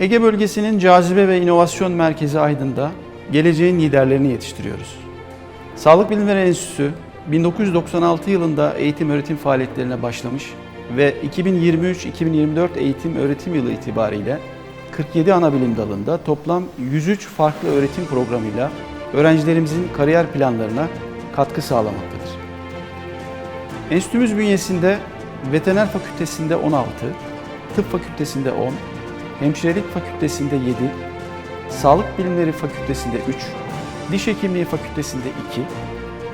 Ege bölgesinin cazibe ve inovasyon merkezi Aydın'da geleceğin liderlerini yetiştiriyoruz. Sağlık Bilimleri Enstitüsü 1996 yılında eğitim öğretim faaliyetlerine başlamış ve 2023-2024 eğitim öğretim yılı itibariyle 47 ana bilim dalında toplam 103 farklı öğretim programıyla öğrencilerimizin kariyer planlarına katkı sağlamaktadır. Enstitümüz bünyesinde veteriner fakültesinde 16, tıp fakültesinde 10, hemşirelik fakültesinde 7, sağlık bilimleri fakültesinde 3, diş hekimliği fakültesinde 2,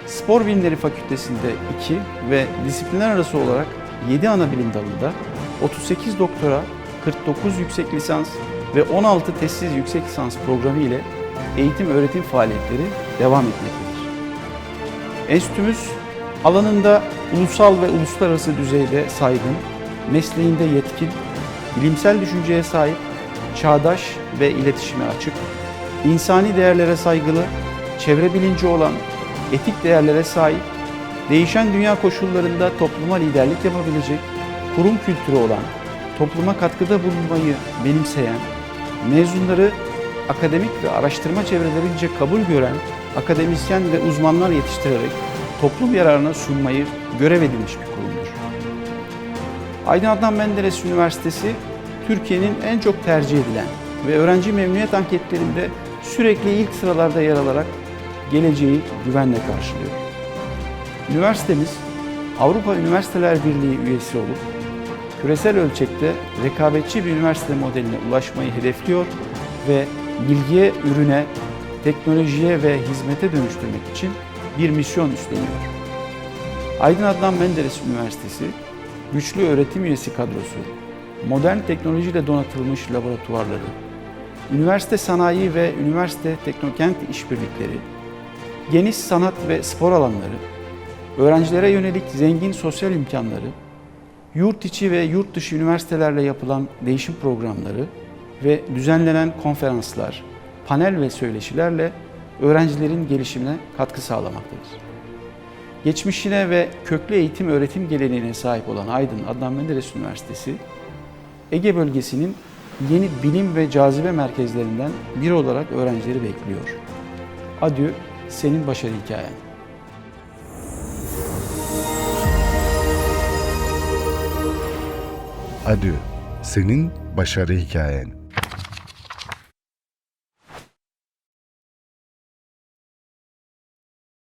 spor bilimleri fakültesinde 2 ve disiplinler arası olarak 7 ana bilim dalında 38 doktora, 49 yüksek lisans ve 16 testsiz yüksek lisans programı ile eğitim öğretim faaliyetleri devam etmektedir. Enstitümüz alanında ulusal ve uluslararası düzeyde saygın, mesleğinde yetkin, bilimsel düşünceye sahip, çağdaş ve iletişime açık, insani değerlere saygılı, çevre bilinci olan, etik değerlere sahip, değişen dünya koşullarında topluma liderlik yapabilecek, kurum kültürü olan, topluma katkıda bulunmayı benimseyen, mezunları akademik ve araştırma çevrelerince kabul gören akademisyen ve uzmanlar yetiştirerek toplum yararına sunmayı görev edilmiş bir kurumdur. Aydın Adnan Menderes Üniversitesi, Türkiye'nin en çok tercih edilen ve öğrenci memnuniyet anketlerinde sürekli ilk sıralarda yer alarak geleceği güvenle karşılıyor. Üniversitemiz, Avrupa Üniversiteler Birliği üyesi olup, küresel ölçekte rekabetçi bir üniversite modeline ulaşmayı hedefliyor ve bilgiye, ürüne, teknolojiye ve hizmete dönüştürmek için bir misyon üstleniyor. Aydın Adnan Menderes Üniversitesi, güçlü öğretim üyesi kadrosu, modern teknolojiyle donatılmış laboratuvarları, üniversite sanayi ve üniversite teknokent işbirlikleri, geniş sanat ve spor alanları, öğrencilere yönelik zengin sosyal imkanları, yurt içi ve yurt dışı üniversitelerle yapılan değişim programları ve düzenlenen konferanslar, panel ve söyleşilerle öğrencilerin gelişimine katkı sağlamaktadır. Geçmişine ve köklü eğitim öğretim geleneğine sahip olan Aydın Adnan Menderes Üniversitesi, Ege bölgesinin yeni bilim ve cazibe merkezlerinden biri olarak öğrencileri bekliyor. Adü, senin başarı hikayen. Adü, senin başarı hikayen.